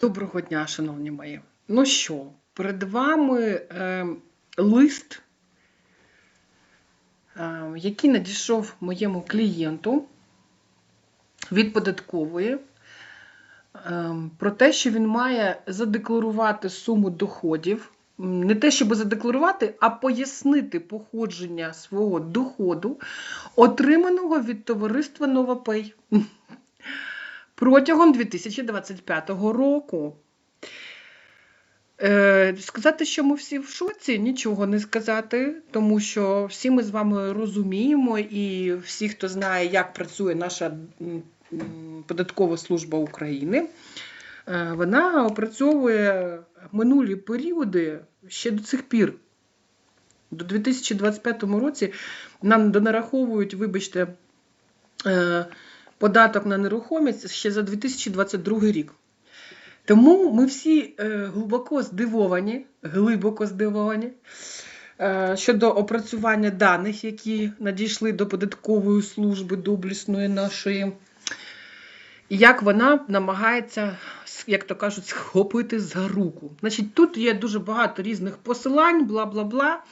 Доброго дня, шановні мої. Ну що, перед вами е, лист, е, який надійшов моєму клієнту від податкової е, про те, що він має задекларувати суму доходів. Не те, щоб задекларувати, а пояснити походження свого доходу, отриманого від товариства Новопей протягом 2025 року. Е, сказати, що ми всі в шоці, нічого не сказати, тому що всі ми з вами розуміємо, і всі, хто знає, як працює наша податкова служба України, е, вона опрацьовує минулі періоди ще до цих пір. До 2025 році нам донараховують, вибачте, е, податок на нерухомість ще за 2022 рік. Тому ми всі е, глибоко здивовані, глибоко здивовані е, щодо опрацювання даних, які надійшли до податкової служби доблісної нашої, і як вона намагається, як то кажуть, схопити за руку. Значить, тут є дуже багато різних посилань, бла бла бла.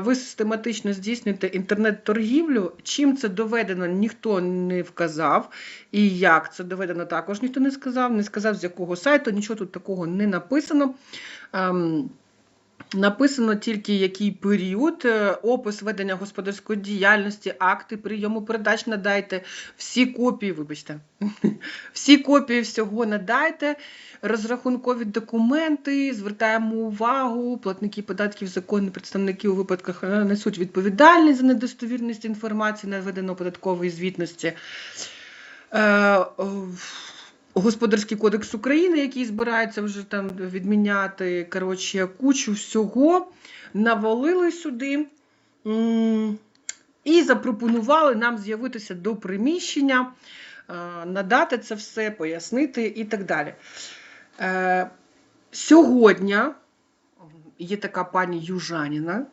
Ви систематично здійснюєте інтернет-торгівлю. Чим це доведено, ніхто не вказав. І як це доведено, також ніхто не сказав. Не сказав, з якого сайту, нічого тут такого не написано. Написано тільки який період, е, опис ведення господарської діяльності, акти прийому передач надайте, всі копії, вибачте, всі копії всього надайте, розрахункові документи, звертаємо увагу, платники податків, законні представники у випадках е, несуть відповідальність за недостовірність інформації, наведено податкової звітності. Е, Господарський кодекс України, який збирається вже там відміняти, коротше, кучу всього, навалили сюди і запропонували нам з'явитися до приміщення, е, надати це все, пояснити і так далі. Е, Сьогодні є така пані Южаніна,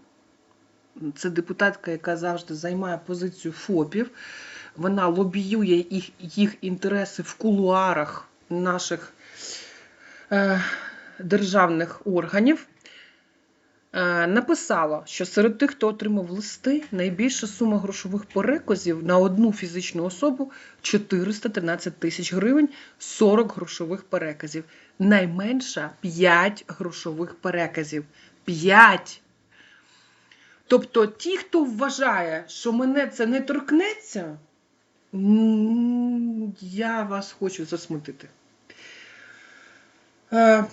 це депутатка, яка завжди займає позицію ФОПів. Вона лобіює їх, їх інтереси в кулуарах наших е, державних органів. Е, написала, що серед тих, хто отримав листи, найбільша сума грошових переказів на одну фізичну особу 413 тисяч гривень, 40 грошових переказів. Найменша 5 грошових переказів. 5! Тобто ті, хто вважає, що мене це не торкнеться, я вас хочу засмутити. Е,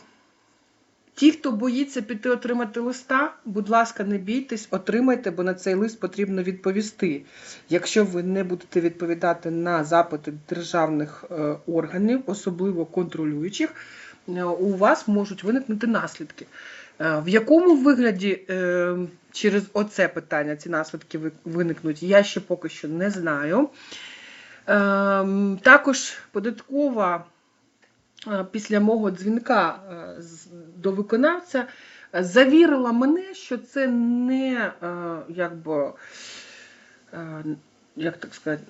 Ті, хто боїться піти отримати листа, будь ласка, не бійтесь, отримайте, бо на цей лист потрібно відповісти. Якщо ви не будете відповідати на запити державних е, органів, особливо контролюючих, е, у вас можуть виникнути наслідки. В якому вигляді через оце питання ці наслідки виникнуть, я ще поки що не знаю. Ем, Також податкова е, після мого дзвінка е, до виконавця е, завірила мене, що це не якби, як так сказати,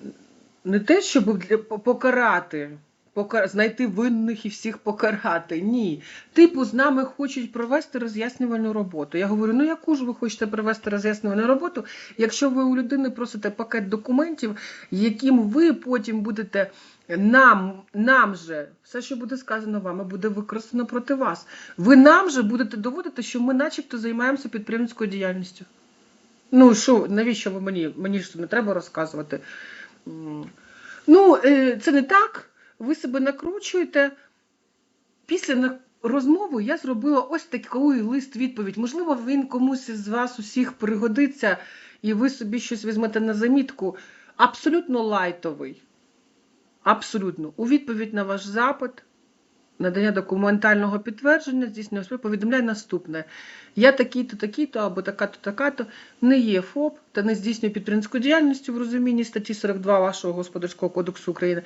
не те, щоб покарати, пока- знайти винних і всіх покарати. Ні. Типу, з нами хочуть провести роз'яснювальну роботу. Я говорю: ну яку ж ви хочете провести роз'яснювальну роботу, якщо ви у людини просите пакет документів, яким ви потім будете нам, нам же, все, що буде сказано вами, буде використано проти вас. Ви нам же будете доводити, що ми начебто займаємося підприємницькою діяльністю. Ну що, навіщо ви мені? Мені ж не треба розказувати. Ну, е, це не так. Ви себе накручуєте. Після розмови я зробила ось такий лист відповідь. Можливо, він комусь із вас усіх пригодиться, і ви собі щось візьмете на замітку. Абсолютно лайтовий. Абсолютно. У відповідь на ваш запит, надання документального підтвердження, здійснює своє повідомляє наступне. Я такий-то, такий-то, або така-то, така-то, не є ФОП та не здійснює підприємницьку діяльність в розумінні статті 42 вашого Господарського кодексу України.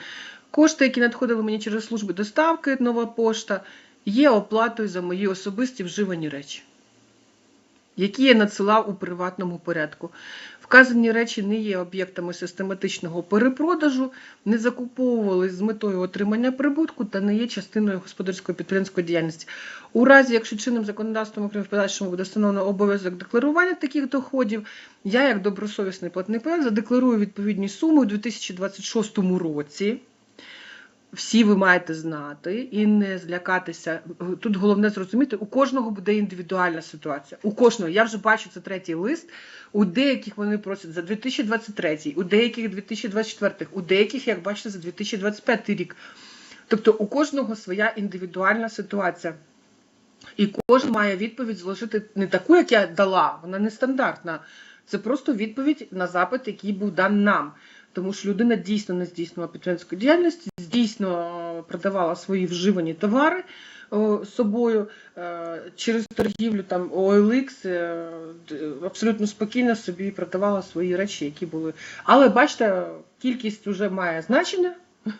Кошти, які надходили мені через служби доставки, нова пошта, є оплатою за мої особисті вживані речі, які я надсилав у приватному порядку. Вказані речі не є об'єктами систематичного перепродажу, не закуповувались з метою отримання прибутку та не є частиною господарської підприємської діяльності. У разі, якщо чинним законодавством України в подальшому буде встановлено обов'язок декларування таких доходів, я, як добросовісний платник задекларую відповідні суми у 2026 році. Всі ви маєте знати і не злякатися. Тут головне зрозуміти, у кожного буде індивідуальна ситуація. У кожного. Я вже бачу це третій лист. У деяких вони просять за 2023, у деяких 2024, у деяких, як бачите, за 2025 рік. Тобто у кожного своя індивідуальна ситуація. І кожен має відповідь зложити не таку, як я дала, вона не стандартна. Це просто відповідь на запит, який був дан нам. Тому що людина дійсно не здійснювала підприємську діяльність, дійсно продавала свої вживані товари о, собою е, через торгівлю там OLX, е, абсолютно спокійно собі продавала свої речі, які були. Але бачите, кількість вже має значення.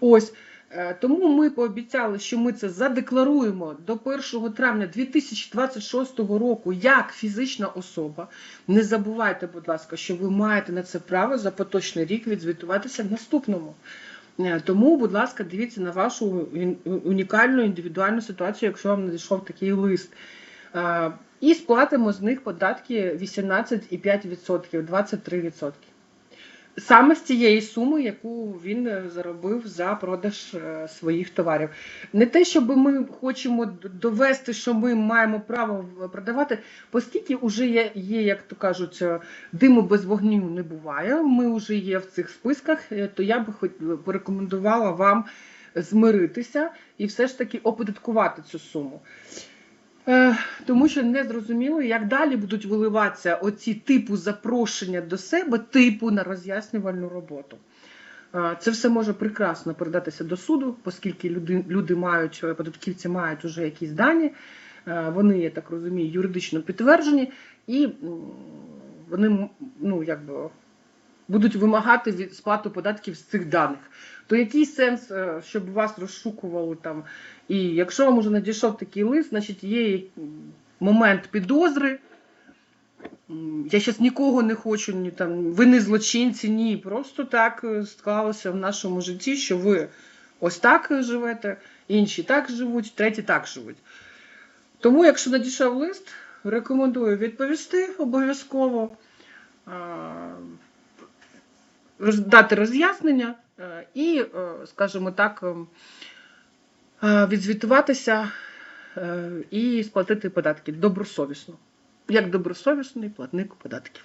Ось. Е, Тому ми пообіцяли, що ми це задекларуємо до 1 травня 2026 року як фізична особа. Не забувайте, будь ласка, що ви маєте на це право за поточний рік відзвітуватися в наступному. Е, Тому, будь ласка, дивіться на вашу унікальну індивідуальну ситуацію, якщо вам надійшов такий лист. Е, І сплатимо з них податки 18,5%, 23%. Саме з цієї суми, яку він е, заробив за продаж е, своїх товарів. Не те, щоб ми хочемо довести, що ми маємо право продавати, оскільки вже є, є, як то кажуть, е, диму без вогню не буває. Ми вже є в цих списках, е, то я би хоч порекомендувала вам змиритися і все ж таки оподаткувати цю суму. Е, Тому що не зрозуміло, як далі будуть виливатися оці типу запрошення до себе, типу на роз'яснювальну роботу. Е, Це все може прекрасно передатися до суду, оскільки люди, люди мають, е, податківці мають вже якісь дані, вони, я так розумію, юридично підтверджені, і вони ну, якби, будуть вимагати від сплату податків з цих даних. То який сенс, е, щоб вас розшукували там? І якщо вам уже надійшов такий лист, значить є момент підозри. Я зараз нікого не хочу, ні там ви не злочинці, ні. Просто так е, склалося в нашому житті, що ви ось так живете, інші так живуть, треті так живуть. Тому, якщо надійшов лист, рекомендую відповісти обов'язково, дати роз'яснення е, і, е, скажімо так, ем, е, відзвітуватися і сплатити податки добросовісно, як добросовісний платник податків.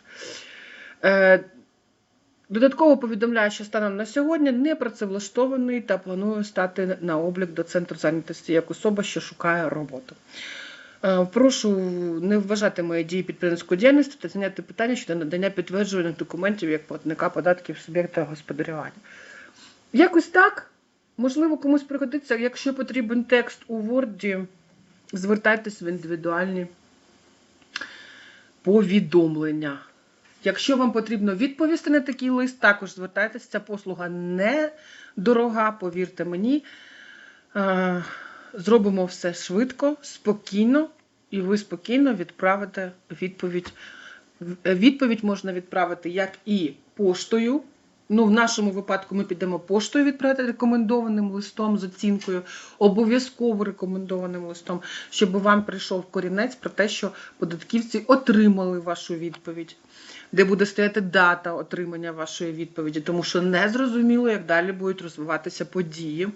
Додатково повідомляю, що станом на сьогодні не працевлаштований та планую стати на облік до центру зайнятості як особа, що шукає роботу. Е, Прошу не вважати мої дії підприємницькою діяльністю та зняти питання щодо надання підтверджувальних документів як платника податків суб'єкта господарювання. Якось так. Можливо, комусь пригодиться. Якщо потрібен текст у Word, звертайтесь в індивідуальні повідомлення. Якщо вам потрібно відповісти на такий лист, також звертайтеся. Ця послуга не дорога, повірте мені. Е, Зробимо все швидко, спокійно, і ви спокійно відправите відповідь. Відповідь можна відправити як і поштою. Ну, в нашому випадку ми підемо поштою відправити рекомендованим листом з оцінкою, обов'язково рекомендованим листом, щоб вам прийшов корінець про те, що податківці отримали вашу відповідь, де буде стояти дата отримання вашої відповіді, тому що не зрозуміло, як далі будуть розвиватися події.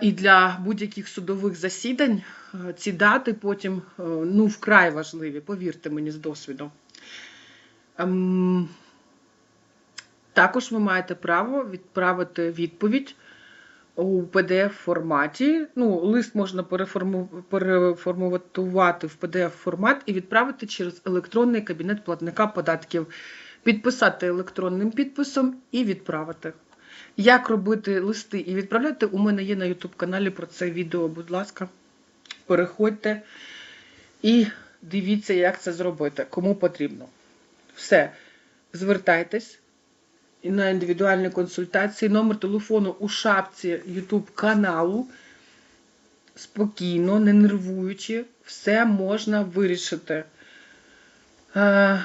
І для будь-яких судових засідань е, ці дати потім е, ну, вкрай важливі, повірте мені з досвіду. Ем, Також ви маєте право відправити відповідь у pdf форматі. Ну, лист можна переформатувати в pdf формат і відправити через електронний кабінет платника податків, підписати електронним підписом і відправити. Як робити листи і відправляти? У мене є на YouTube каналі про це відео. Будь ласка, переходьте і дивіться, як це зробити, кому потрібно. Все, звертайтесь на індивідуальні консультації. Номер телефону у шапці YouTube каналу. Спокійно, не нервуючи, все можна вирішити. Е,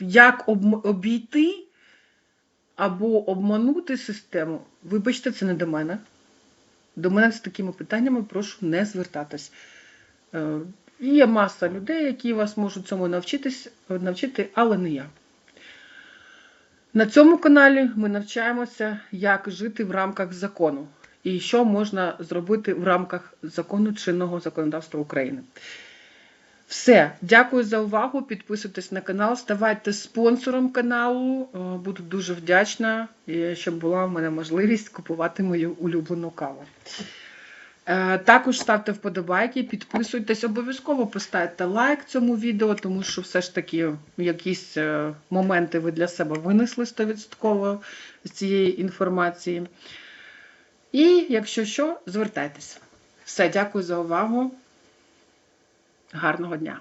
як обійти або обманути систему, вибачте, це не до мене. До мене з такими питаннями прошу не звертатись. Е, Є маса людей, які вас можуть цьому навчитись, навчити, але не я. На цьому каналі ми навчаємося, як жити в рамках закону і що можна зробити в рамках закону чинного законодавства України. Все, дякую за увагу. Підписуйтесь на канал, ставайте спонсором каналу. Е, Буду дуже вдячна, щоб була в мене можливість купувати мою улюблену каву. Е, Також ставте вподобайки, підписуйтесь, обов'язково поставте лайк цьому відео, тому що все ж таки якісь е, моменти ви для себе винесли 100% з цієї інформації. І якщо що, звертайтеся. Все, дякую за увагу. Гарного дня!